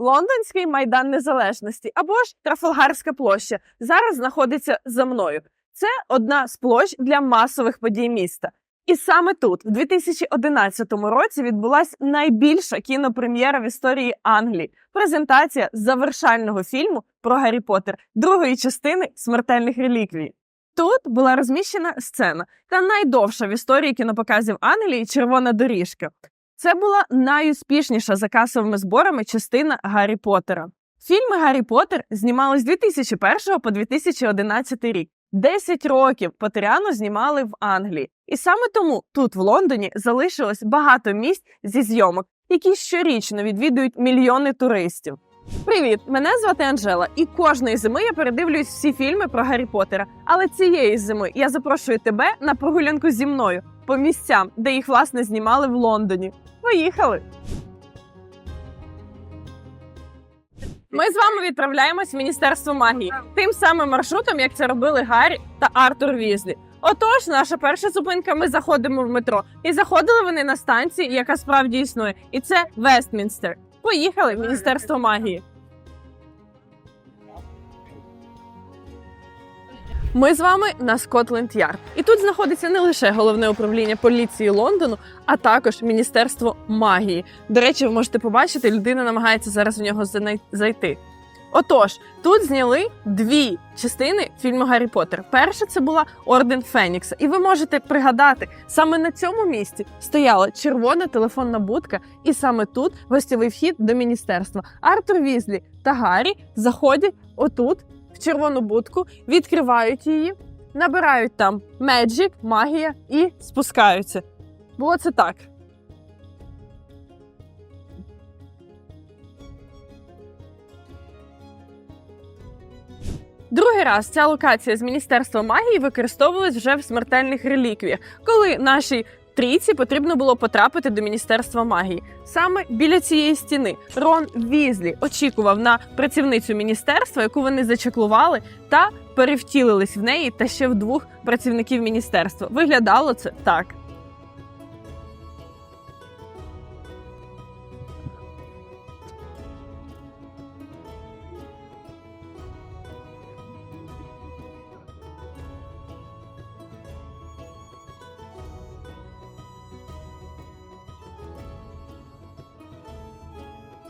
Лондонський майдан незалежності або ж Трафалгарська площа зараз знаходиться за мною. Це одна з площ для масових подій міста. І саме тут, в 2011 році, відбулася найбільша кінопрем'єра в історії Англії. Презентація завершального фільму про Гаррі Поттер, другої частини смертельних реліквій. Тут була розміщена сцена та найдовша в історії кінопоказів Англії червона доріжка. Це була найуспішніша за касовими зборами частина Гаррі Поттера. Фільми Гаррі Поттер знімали з 2001 по 2011 рік. 10 років Поттеріану знімали в Англії. І саме тому тут, в Лондоні, залишилось багато місць зі зйомок, які щорічно відвідують мільйони туристів. Привіт! Мене звати Анжела, і кожної зими я передивлююсь всі фільми про Гаррі Поттера. Але цієї зими я запрошую тебе на прогулянку зі мною по місцям, де їх власне знімали в Лондоні. Поїхали! Ми з вами відправляємось в Міністерство магії тим самим маршрутом, як це робили Гаррі та Артур Візлі. Отож, наша перша зупинка. Ми заходимо в метро, і заходили вони на станції, яка справді існує, і це Вестмінстер. Поїхали в Міністерство магії. Ми з вами на Скотленд Ярд. І тут знаходиться не лише головне управління поліції Лондону, а також Міністерство магії. До речі, ви можете побачити, людина намагається зараз в нього зайти. Отож, тут зняли дві частини фільму Гаррі Поттер. Перша це була Орден Фенікса, і ви можете пригадати, саме на цьому місці стояла червона телефонна будка, і саме тут гостєвий вхід до міністерства. Артур Візлі та Гаррі заходять отут, червону будку, відкривають її, набирають там Magic, магія і спускаються. Було це так. Другий раз ця локація з Міністерства магії використовувалась вже в смертельних реліквіях, коли нашій трійці потрібно було потрапити до Міністерства магії. Саме біля цієї стіни Рон Візлі очікував на працівницю міністерства, яку вони зачеклували, та перевтілились в неї та ще в двох працівників міністерства. Виглядало це так.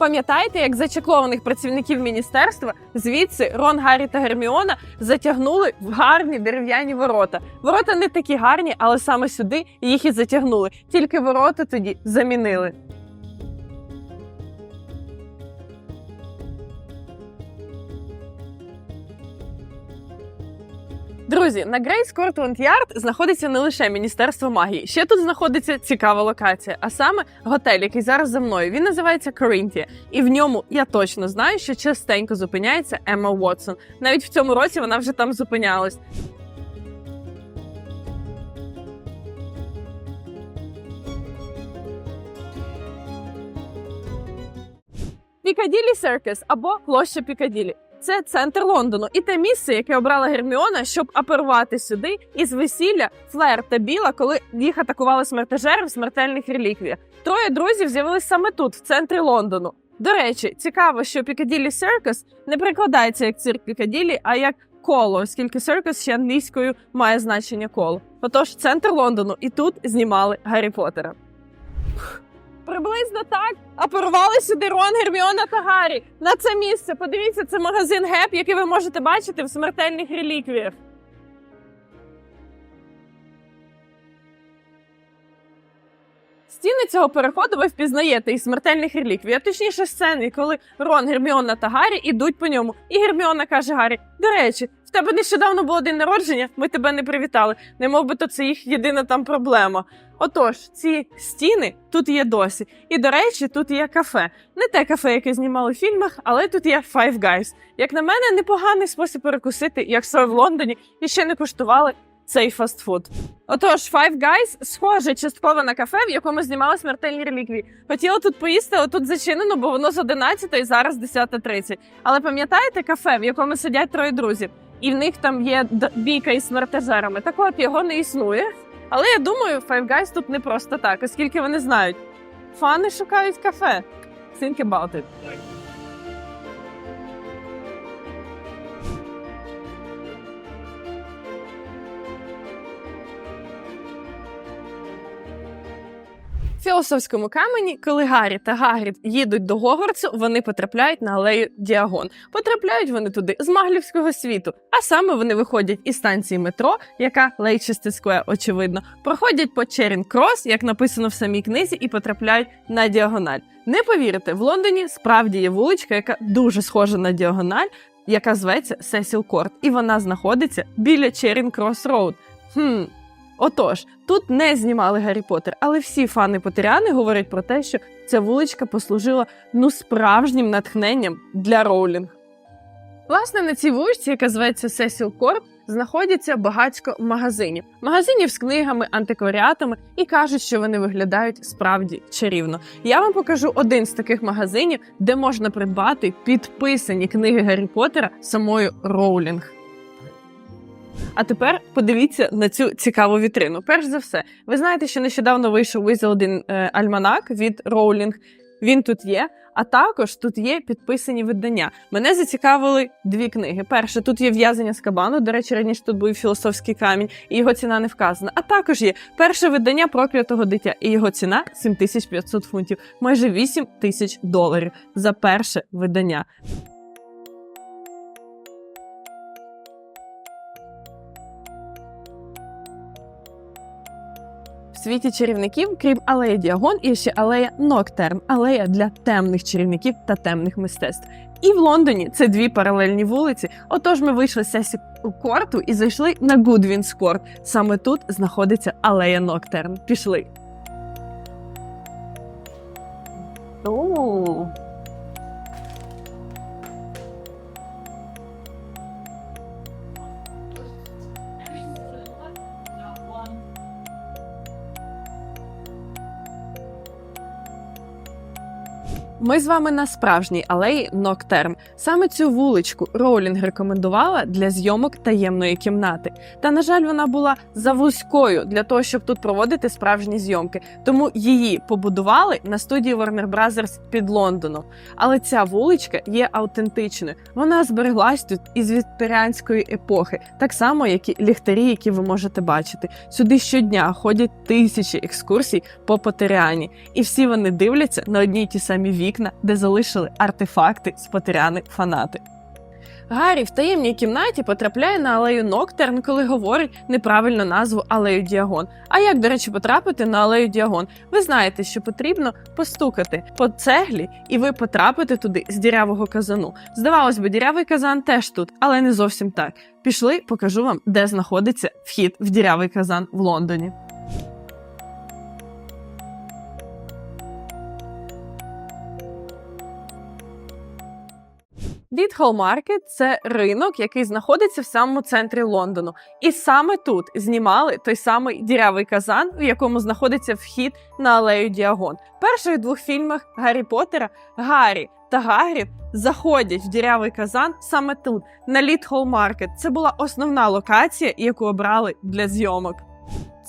Пам'ятаєте, як зачеклованих працівників міністерства звідси Рон, Гаррі та Герміона затягнули в гарні дерев'яні ворота. Ворота не такі гарні, але саме сюди їх і затягнули. Тільки ворота тоді замінили. Друзі, на Грейс Скортланд Ярд знаходиться не лише міністерство магії. Ще тут знаходиться цікава локація, а саме готель, який зараз за мною. Він називається Коринтія, і в ньому я точно знаю, що частенько зупиняється Емма Уотсон. Навіть в цьому році вона вже там зупинялась. Пікаділі Серкес або площа Пікаділі. Це центр Лондону і те місце, яке обрала Герміона, щоб апарувати сюди із весілля Флер та Біла, коли їх атакували смертежери в смертельних реліквіях. Троє друзів з'явились саме тут, в центрі Лондону. До речі, цікаво, що Пікаділі Circus не прикладається як цирк Пікаділі, а як коло, оскільки Circus ще англійською має значення коло. Отож, центр Лондону, і тут знімали Гаррі Поттера. Приблизно так апарували сюди Рон, Герміона та Гаррі. На це місце. Подивіться, це магазин Геп, який ви можете бачити в смертельних реліквіях. Стіни цього переходу ви впізнаєте із смертельних реліквій, а точніше сцени, коли Рон, Герміона та Гаррі ідуть по ньому. І Герміона каже Гаррі: До речі, в тебе нещодавно було день народження, ми тебе не привітали. Не мов би то це їх єдина там проблема. Отож, ці стіни тут є досі. І до речі, тут є кафе. Не те кафе, яке знімали в фільмах, але тут є Five Guys. Як на мене, непоганий спосіб перекусити, якщо ви в Лондоні і ще не куштували цей фастфуд. Отож, Five Guys схоже частково на кафе, в якому знімали смертельні реліквії. Хотіла тут поїсти, але тут зачинено, бо воно з 11 і зараз 10.30. Але пам'ятаєте кафе, в якому сидять троє друзів, і в них там є бійка із смертежерами. Так от його не існує. Але я думаю, Five Guys тут не просто так, оскільки вони знають. Фани шукають кафе. Think about it. Філософському камені, коли Гаррі та Гагрід їдуть до Гогвартсу, вони потрапляють на алею Діагон. Потрапляють вони туди з маглівського світу. А саме вони виходять із станції метро, яка Лейчестер Сквер, очевидно, проходять по Черін Крос, як написано в самій книзі, і потрапляють на діагональ. Не повірите, в Лондоні справді є вуличка, яка дуже схожа на діагональ, яка зветься Сесіл Корт, і вона знаходиться біля Черін Крос Роуд. Хм. Отож, тут не знімали Гаррі Поттер, але всі фани Поттеріани говорять про те, що ця вуличка послужила ну справжнім натхненням для Роулінг. Власне, на цій вуличці, яка зветься Сесіл Корт, знаходяться багатько магазинів. Магазинів з книгами, антикваріатами і кажуть, що вони виглядають справді чарівно. Я вам покажу один з таких магазинів, де можна придбати підписані книги Гаррі Поттера самою Роулінг. А тепер подивіться на цю цікаву вітрину. Перш за все, ви знаєте, що нещодавно вийшов Визелдин е, альманак від Роулінг. Він тут є. А також тут є підписані видання. Мене зацікавили дві книги. Перше, тут є в'язання з кабану. До речі, раніше тут був філософський камінь, і його ціна не вказана. А також є перше видання проклятого дитя, і його ціна 7500 фунтів, майже 8 тисяч доларів за перше видання. Світі чарівників, крім алеї Діагон, є ще алея Ноктерн, алея для темних чарівників та темних мистецтв. І в Лондоні це дві паралельні вулиці. Отож, ми вийшли з сесі корту і зайшли на Гудвінс Корт. Саме тут знаходиться алея Ноктерн. Пішли. Ми з вами на справжній алеї Ноктерн. Саме цю вуличку Роулінг рекомендувала для зйомок таємної кімнати. Та, на жаль, вона була завузькою для того, щоб тут проводити справжні зйомки. Тому її побудували на студії Warner Brothers під Лондоном. Але ця вуличка є автентичною. Вона збереглась тут із вікторіанської епохи, так само, як і ліхтарі, які ви можете бачити. Сюди щодня ходять тисячі екскурсій по Потеріані, і всі вони дивляться на одні й ті самі вікна, де залишили артефакти з Потеріани фанати. Гаррі в таємній кімнаті потрапляє на алею Ноктерн, коли говорить неправильно назву алею Діагон. А як, до речі, потрапити на алею Діагон? Ви знаєте, що потрібно постукати по цеглі, і ви потрапите туди з дірявого казану. Здавалось би, дірявий казан теж тут, але не зовсім так. Пішли, покажу вам, де знаходиться вхід в дірявий казан в Лондоні. Дітхол Маркет це ринок, який знаходиться в самому центрі Лондону. І саме тут знімали той самий дірявий казан, в якому знаходиться вхід на алею Діагон. В перших двох фільмах Гаррі Поттера Гаррі та Гагрід заходять в дірявий казан саме тут, на Літхол Маркет. Це була основна локація, яку обрали для зйомок.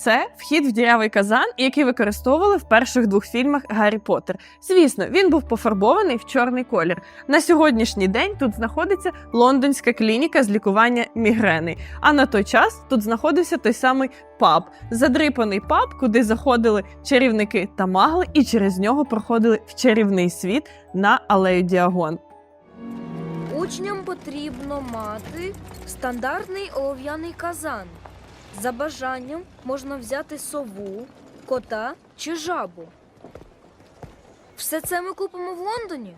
Це вхід в дірявий казан, який використовували в перших двох фільмах Гаррі Поттер. Звісно, він був пофарбований в чорний колір. На сьогоднішній день тут знаходиться лондонська клініка з лікування мігрени. А на той час тут знаходився той самий паб, задрипаний паб, куди заходили чарівники та магли, і через нього проходили в чарівний світ на алею Діагон. Учням потрібно мати стандартний олов'яний казан. За бажанням можна взяти сову, кота чи жабу. Все це ми купимо в Лондоні.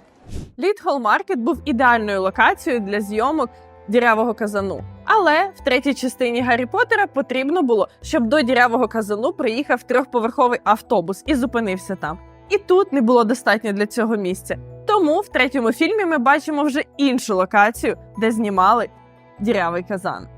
Літхол Маркет був ідеальною локацією для зйомок дірявого казану. Але в третій частині Гаррі Поттера потрібно було, щоб до дірявого казану приїхав трьохповерховий автобус і зупинився там. І тут не було достатньо для цього місця. Тому в третьому фільмі ми бачимо вже іншу локацію, де знімали дірявий казан.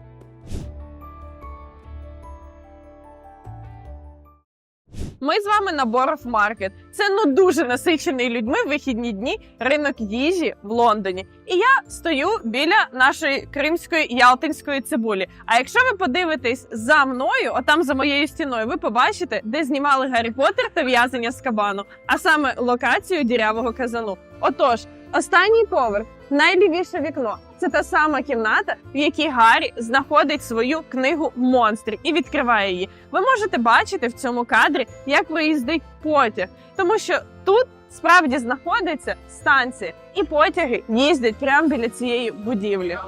Ми з вами на Боров Маркет. Це ну дуже насичений людьми вихідні дні ринок їжі в Лондоні. І я стою біля нашої кримської ялтинської цибулі. А якщо ви подивитесь за мною, отам за моєю стіною, ви побачите, де знімали Гаррі Поттер та в'язання з кабану, а саме локацію дірявого казану. Отож, Останній поверх, найлівіше вікно. Це та сама кімната, в якій Гаррі знаходить свою книгу монстрів і відкриває її. Ви можете бачити в цьому кадрі, як проїздить потяг, тому що тут справді знаходиться станція, і потяги їздять прямо біля цієї будівлі.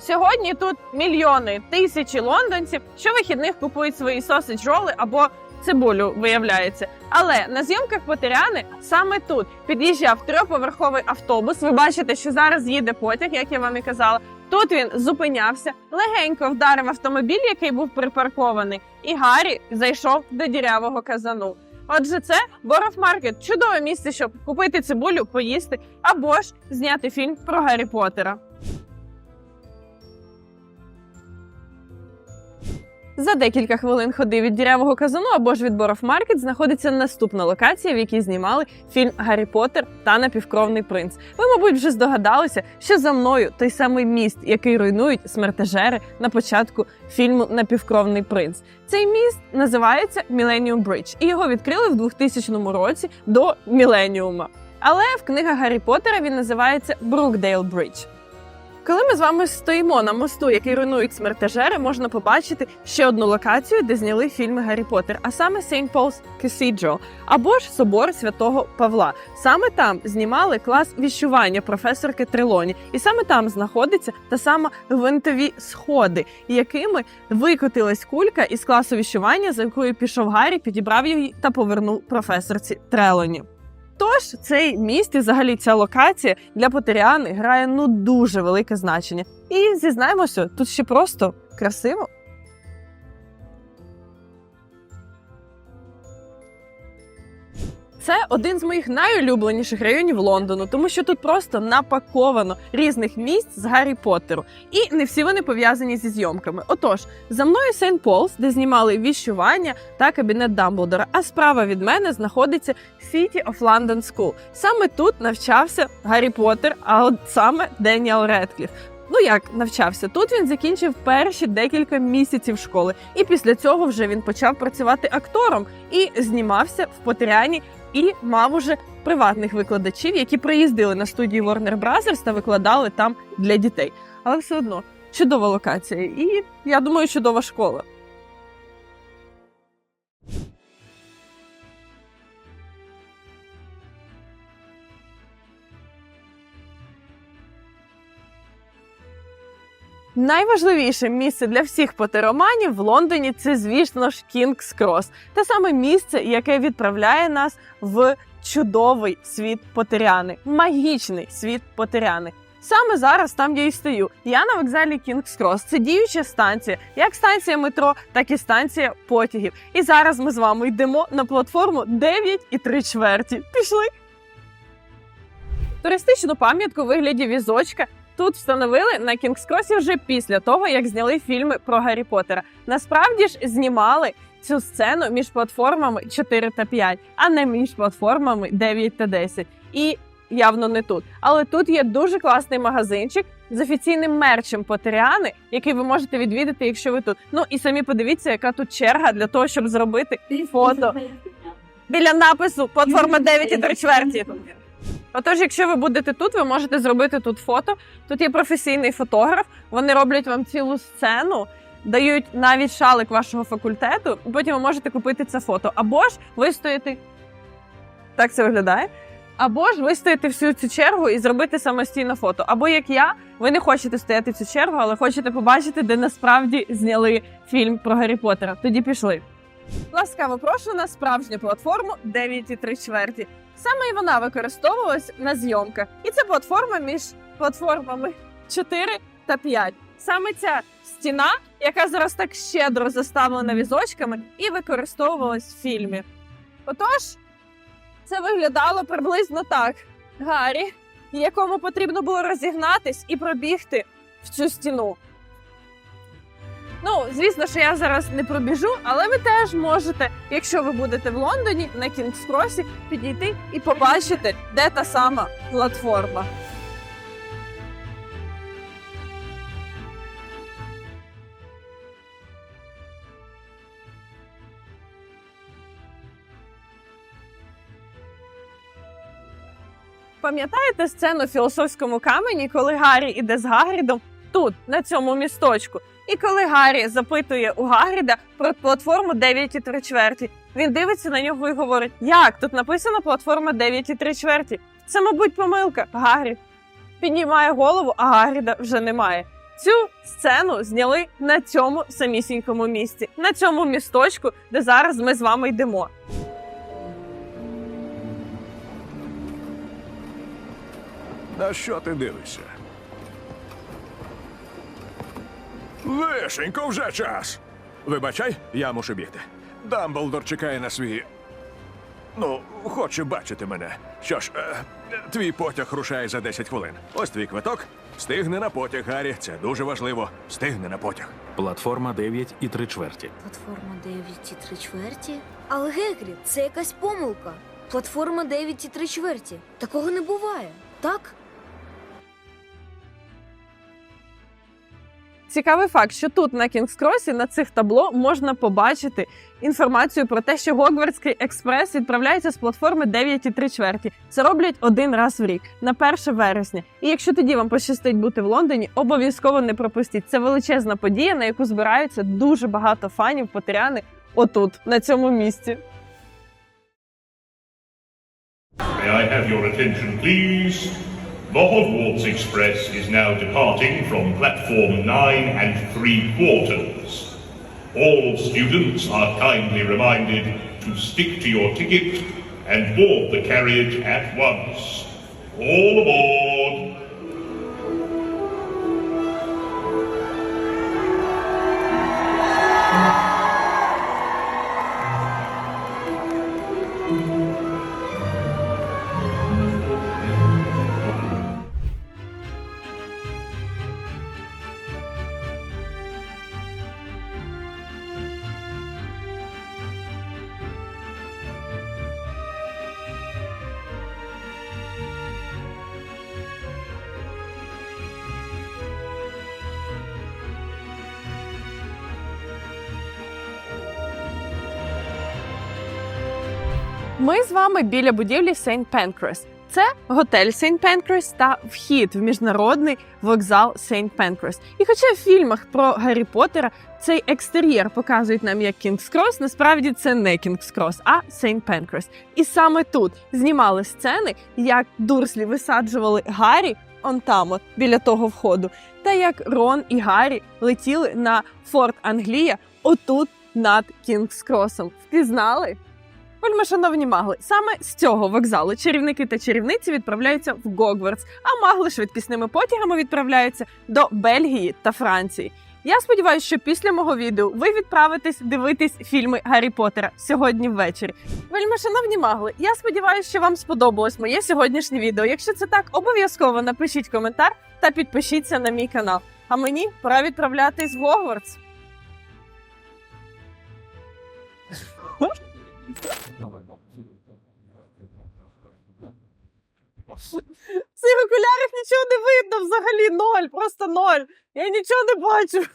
Сьогодні тут мільйони тисячі лондонців щовихідних купують свої сосидж роли або цибулю, виявляється. Але на зйомках Потеряни саме тут під'їжджав трьохповерховий автобус. Ви бачите, що зараз їде потяг, як я вам і казала. Тут він зупинявся, легенько вдарив автомобіль, який був припаркований, і Гаррі зайшов до дірявого казану. Отже, це Боров Маркет чудове місце, щоб купити цибулю, поїсти або ж зняти фільм про Гаррі Поттера. За декілька хвилин ходи від дірявого казану або ж від Маркет знаходиться наступна локація, в якій знімали фільм Гаррі Поттер та напівкровний принц. Ви, мабуть, вже здогадалися, що за мною той самий міст, який руйнують смертежери на початку фільму Напівкровний принц. Цей міст називається Millennium Bridge, і його відкрили в 2000 році до Міленіума. Але в книгах Гаррі Поттера він називається Брукдейл Бридж. Коли ми з вами стоїмо на мосту, який руйнують смертежери, можна побачити ще одну локацію, де зняли фільми Гаррі Поттер, а саме St. Paul's Cathedral, або ж собор святого Павла. Саме там знімали клас віщування професорки Трелоні, і саме там знаходиться та сама гвинтові сходи, якими викотилась кулька із класу віщування, за якою пішов Гаррі, підібрав її та повернув професорці Трелоні. Тож цей міст і взагалі ця локація для Потеріани грає ну дуже велике значення. І зізнаємося, тут ще просто красиво. Це один з моїх найулюбленіших районів Лондону, тому що тут просто напаковано різних місць з Гаррі Поттеру, і не всі вони пов'язані зі зйомками. Отож, за мною Сент Полс, де знімали віщування та кабінет Дамблдора. А справа від мене знаходиться City of London School. Саме тут навчався Гаррі Поттер, а от саме Деніел Редкліф. Ну як навчався? Тут він закінчив перші декілька місяців школи, і після цього вже він почав працювати актором і знімався в Потеряні і мав уже приватних викладачів, які приїздили на студію Warner Brothers та викладали там для дітей. Але все одно чудова локація, і я думаю, чудова школа. Найважливіше місце для всіх потероманів в Лондоні це, звісно ж, Кінгс Крос. Те саме місце, яке відправляє нас в чудовий світ Потеряни, магічний світ Потеряни. Саме зараз там я і стою. Я на вокзалі Кінгс Крос. Це діюча станція, як станція метро, так і станція потягів. І зараз ми з вами йдемо на платформу 9 і 3 чверті. Пішли. Туристичну пам'ятку у вигляді візочка тут встановили на Кінгс-Кросі вже після того, як зняли фільми про Гаррі Поттера. Насправді ж знімали цю сцену між платформами 4 та 5, а не між платформами 9 та 10. І явно не тут. Але тут є дуже класний магазинчик з офіційним мерчем Поттеріани, який ви можете відвідати, якщо ви тут. Ну і самі подивіться, яка тут черга для того, щоб зробити фото біля напису платформа 9 і 3 чверті. Отож, якщо ви будете тут, ви можете зробити тут фото. Тут є професійний фотограф. Вони роблять вам цілу сцену, дають навіть шалик вашого факультету. і Потім ви можете купити це фото. Або ж вистояти. Так це виглядає. Або ж вистояти всю цю чергу і зробити самостійно фото. Або як я, ви не хочете стояти цю чергу, але хочете побачити, де насправді зняли фільм про Гаррі Поттера. Тоді пішли. Ласкаво прошу на справжню платформу 9,3 чверті. Саме і вона використовувалась на зйомках. І це платформа між платформами 4 та 5. Саме ця стіна, яка зараз так щедро заставлена візочками, і використовувалась в фільмі. Отож, це виглядало приблизно так: Гаррі, якому потрібно було розігнатись і пробігти в цю стіну. Ну, звісно, що я зараз не пробіжу, але ви теж можете, якщо ви будете в Лондоні на Кінгс-Кросі, підійти і побачити, де та сама платформа. Пам'ятаєте сцену в філософському камені, коли Гаррі іде з Гагрідом тут, на цьому місточку? І коли Гаррі запитує у Гагріда про платформу 9 і 3 чверті, він дивиться на нього і говорить: Як тут написано платформа 9 і 3 чверті? Це, мабуть, помилка. Гаррі піднімає голову, а Гагріда вже немає. Цю сцену зняли на цьому самісінькому місці, на цьому місточку, де зараз ми з вами йдемо. На що ти дивишся? Лишенько, вже час. Вибачай, я мушу бігти. Дамблдор чекає на свій. Ну, хоче бачити мене. Що ж, е, твій потяг рушає за 10 хвилин. Ось твій квиток. Встигни на потяг, Гаррі. Це дуже важливо. Встигни на потяг. Платформа 9 і 3 чверті. Платформа 9 і 3 чверті? Але Геглі, це якась помилка. Платформа 9 і 3 чверті. Такого не буває, так? Цікавий факт, що тут на Кінгс-Кросі на цих табло можна побачити інформацію про те, що Гогвардський експрес відправляється з платформи 9 і 3 чверті. Це роблять один раз в рік на 1 вересня. І якщо тоді вам пощастить бути в Лондоні, обов'язково не пропустіть. Це величезна подія, на яку збираються дуже багато фанів Потеряни отут, на цьому місці. May I have your attention, please? The Hogwarts Express is now departing from platform 9 and 3 quarters. All students are kindly reminded to stick to your ticket and board the carriage at once. All aboard! Ми з вами біля будівлі St. Pancras. Це готель St. Pancras та вхід в міжнародний вокзал St. Pancras. І хоча в фільмах про Гаррі Поттера цей екстер'єр показують нам як Кінгс Крос, насправді це не Кінгс Крос, а St. Pancras. І саме тут знімали сцени, як Дурслі висаджували Гаррі он там, от, біля того входу, та як Рон і Гаррі летіли на Форт Англія отут над Кінгс Кросом. Впізнали? Вельми шановні магли, саме з цього вокзалу чарівники та чарівниці відправляються в Гогвартс, а магли швидкісними потягами відправляються до Бельгії та Франції. Я сподіваюся, що після мого відео ви відправитесь дивитись фільми Гаррі Поттера сьогодні ввечері. Вельми шановні магли, я сподіваюся, що вам сподобалось моє сьогоднішнє відео. Якщо це так, обов'язково напишіть коментар та підпишіться на мій канал. А мені пора відправлятись в Гогвартс. В цих окулярах нічого не видно взагалі ноль, просто ноль. Я нічого не бачу.